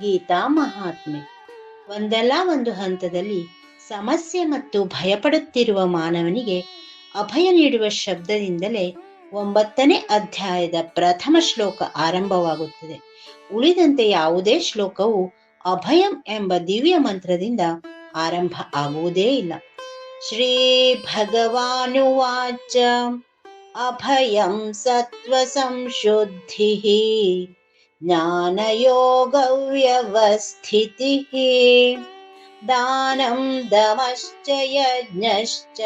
ಗೀತಾ ಮಹಾತ್ಮೆ. ಒಂದಲ್ಲ ಒಂದು ಹಂತದಲ್ಲಿ ಸಮಸ್ಯೆ ಮತ್ತು ಭಯಪಡುತ್ತಿರುವ ಮಾನವನಿಗೆ ಅಭಯ ನೀಡುವ ಶಬ್ದದಿಂದಲೇ ಒಂಬತ್ತನೇ ಅಧ್ಯಾಯದ ಪ್ರಥಮ ಶ್ಲೋಕ ಆರಂಭವಾಗುತ್ತದೆ. ಉಳಿದಂತೆ ಯಾವುದೇ ಶ್ಲೋಕವು ಅಭಯಂ ಎಂಬ ದಿವ್ಯ ಮಂತ್ರದಿಂದ ಆರಂಭ ಆಗುವುದೇ ಇಲ್ಲ. ಶ್ರೀ ಭಗವಾನುವಾಚ. ಅಭಯಂ ಸತ್ವ ಸಂಶುದ್ಧಿ ज्ञानयोगव्यवस्थितिः दानं दमश्च यज्ञश्च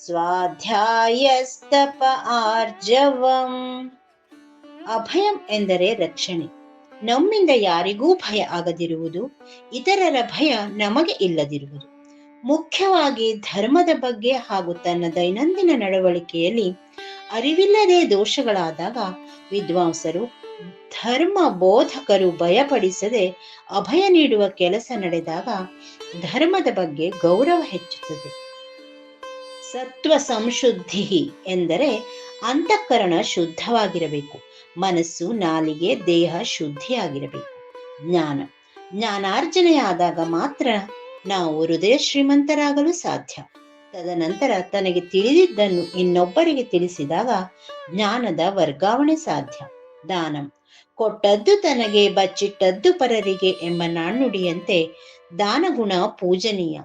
ಸ್ವಾಧ್ಯಾಯಸ್ತಪ ಆರ್ಜವಂ ಅಭಯಂ ಎಂದರೆ ರಕ್ಷಣೆ ನಮ್ಮಿಂದ ಯಾರಿಗೂ ಭಯ ಆಗದಿರುವುದು ಇತರರ ಭಯ ನಮಗೆ ಇಲ್ಲದಿರುವುದು ಮುಖ್ಯವಾಗಿ ಧರ್ಮದ ಬಗ್ಗೆ ಹಾಗೂ ತನ್ನ ದೈನಂದಿನ ನಡವಳಿಕೆಯಲ್ಲಿ ಅರಿವಿಲ್ಲದೆ ದೋಷಗಳಾದಾಗ ವಿದ್ವಾಂಸರು ಧರ್ಮ ಬೋಧಕರು ಭಯಪಡಿಸದೆ ಅಭಯ ನೀಡುವ ಕೆಲಸ ನಡೆದಾಗ ಧರ್ಮದ ಬಗ್ಗೆ ಗೌರವ ಹೆಚ್ಚುತ್ತದೆ. ಸತ್ವ ಸಂಶುದ್ಧಿ ಎಂದರೆ ಅಂತಃಕರಣ ಶುದ್ಧವಾಗಿರಬೇಕು. ಮನಸ್ಸು, ನಾಲಿಗೆ, ದೇಹ ಶುದ್ಧಿಯಾಗಿರಬೇಕು. ಜ್ಞಾನ. ಜ್ಞಾನಾರ್ಜನೆಯಾದಾಗ ಮಾತ್ರ ನಾವು ಹೃದಯ ಶ್ರೀಮಂತರಾಗಲು ಸಾಧ್ಯ. ತದನಂತರ ತನಗೆ ತಿಳಿದಿದ್ದನ್ನು ಇನ್ನೊಬ್ಬರಿಗೆ ತಿಳಿಸಿದಾಗ ಜ್ಞಾನದ ವರ್ಗಾವಣೆ ಸಾಧ್ಯ. ದಾನಂ. ಕೊಟ್ಟದ್ದು ತನಗೆ ಬಚ್ಚಿಟ್ಟದ್ದು ಪರರಿಗೆ ಎಂಬ ನಾಣ್ಣುಡಿಯಂತೆ ದಾನಗುಣ ಪೂಜನೀಯ.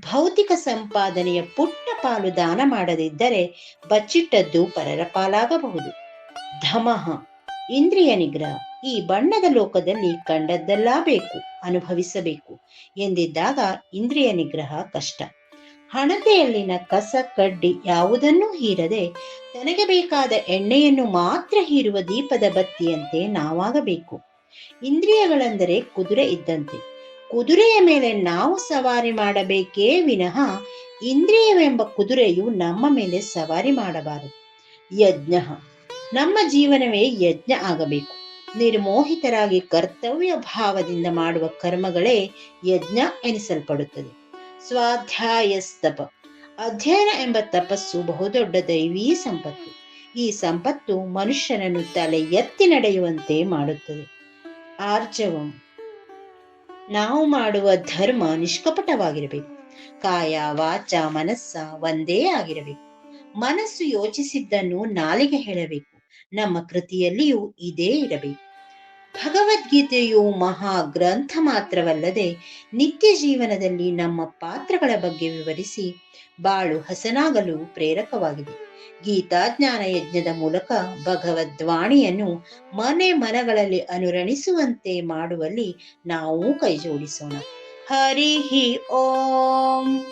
ಭೌತಿಕ ಸಂಪಾದನೆಯ ಪುಟ್ಟ ಪಾಲು ದಾನ ಮಾಡದಿದ್ದರೆ ಬಚ್ಚಿಟ್ಟದ್ದು ಪರರ ಪಾಲಾಗಬಹುದು. ಧಮಃ. ಇಂದ್ರಿಯ ನಿಗ್ರಹ. ಈ ಬಣ್ಣದ ಲೋಕದಲ್ಲಿ ಕಂಡದ್ದೆಲ್ಲ ಬೇಕು, ಅನುಭವಿಸಬೇಕು ಎಂದಿದ್ದಾಗ ಇಂದ್ರಿಯ ನಿಗ್ರಹ ಕಷ್ಟ. ಹಣತೆಯಲ್ಲಿನ ಕಸ, ಕಡ್ಡಿ ಯಾವುದನ್ನೂ ಹೀರದೆ ತನಗೆ ಬೇಕಾದ ಎಣ್ಣೆಯನ್ನು ಮಾತ್ರ ಹೀರುವ ದೀಪದ ಬತ್ತಿಯಂತೆ ನಾವಾಗಬೇಕು. ಇಂದ್ರಿಯಗಳೆಂದರೆ ಕುದುರೆ ಇದ್ದಂತೆ. ಕುದುರೆಯ ಮೇಲೆ ನಾವು ಸವಾರಿ ಮಾಡಬೇಕೇ ವಿನಃ ಇಂದ್ರಿಯವೆಂಬ ಕುದುರೆಯು ನಮ್ಮ ಮೇಲೆ ಸವಾರಿ ಮಾಡಬಾರದು. ಯಜ್ಞ. ನಮ್ಮ ಜೀವನವೇ ಯಜ್ಞ ಆಗಬೇಕು. ನಿರ್ಮೋಹಿತರಾಗಿ ಕರ್ತವ್ಯ ಭಾವದಿಂದ ಮಾಡುವ ಕರ್ಮಗಳೇ ಯಜ್ಞ ಎನಿಸಲ್ಪಡುತ್ತದೆ. ಸ್ವಾಧ್ಯಾಯಸ್ತಪ. ಅಧ್ಯಯನ ಎಂಬ ತಪಸ್ಸು ಬಹುದೊಡ್ಡ ದೈವೀ ಸಂಪತ್ತು. ಈ ಸಂಪತ್ತು ಮನುಷ್ಯನನ್ನು ತಲೆ ಎತ್ತಿ ನಡೆಯುವಂತೆ ಮಾಡುತ್ತದೆ. ಆರ್ಜವಂ. ನಾವು ಮಾಡುವ ಧರ್ಮ ನಿಷ್ಕಪಟವಾಗಿರಬೇಕು. ಕಾಯ, ವಾಚ, ಮನಸ್ಸ ಒಂದೇ ಆಗಿರಬೇಕು. ಮನಸ್ಸು ಯೋಚಿಸಿದ್ದನ್ನು ನಾಲಿಗೆ ಹೇಳಬೇಕು. ನಮ್ಮ ಕೃತಿಯಲ್ಲಿಯೂ ಇದೇ ಇರಬೇಕು. ಭಗವದ್ಗೀತೆಯು ಮಹಾ ಗ್ರಂಥ ಮಾತ್ರವಲ್ಲದೆ ನಿತ್ಯ ಜೀವನದಲ್ಲಿ ನಮ್ಮ ಪಾತ್ರಗಳ ಬಗ್ಗೆ ವಿವರಿಸಿ ಬಾಳು ಹಸನಾಗಲು ಪ್ರೇರಕವಾಗಿದೆ. ಗೀತಾಜ್ಞಾನ ಯಜ್ಞದ ಮೂಲಕ ಭಗವದ್ವಾಣಿಯನ್ನು ಮನೆ ಮನಗಳಲ್ಲಿ ಅನುರಣಿಸುವಂತೆ ಮಾಡುವಲ್ಲಿ ನಾವು ಕೈಜೋಡಿಸೋಣ. ಹರಿ ಓಂ.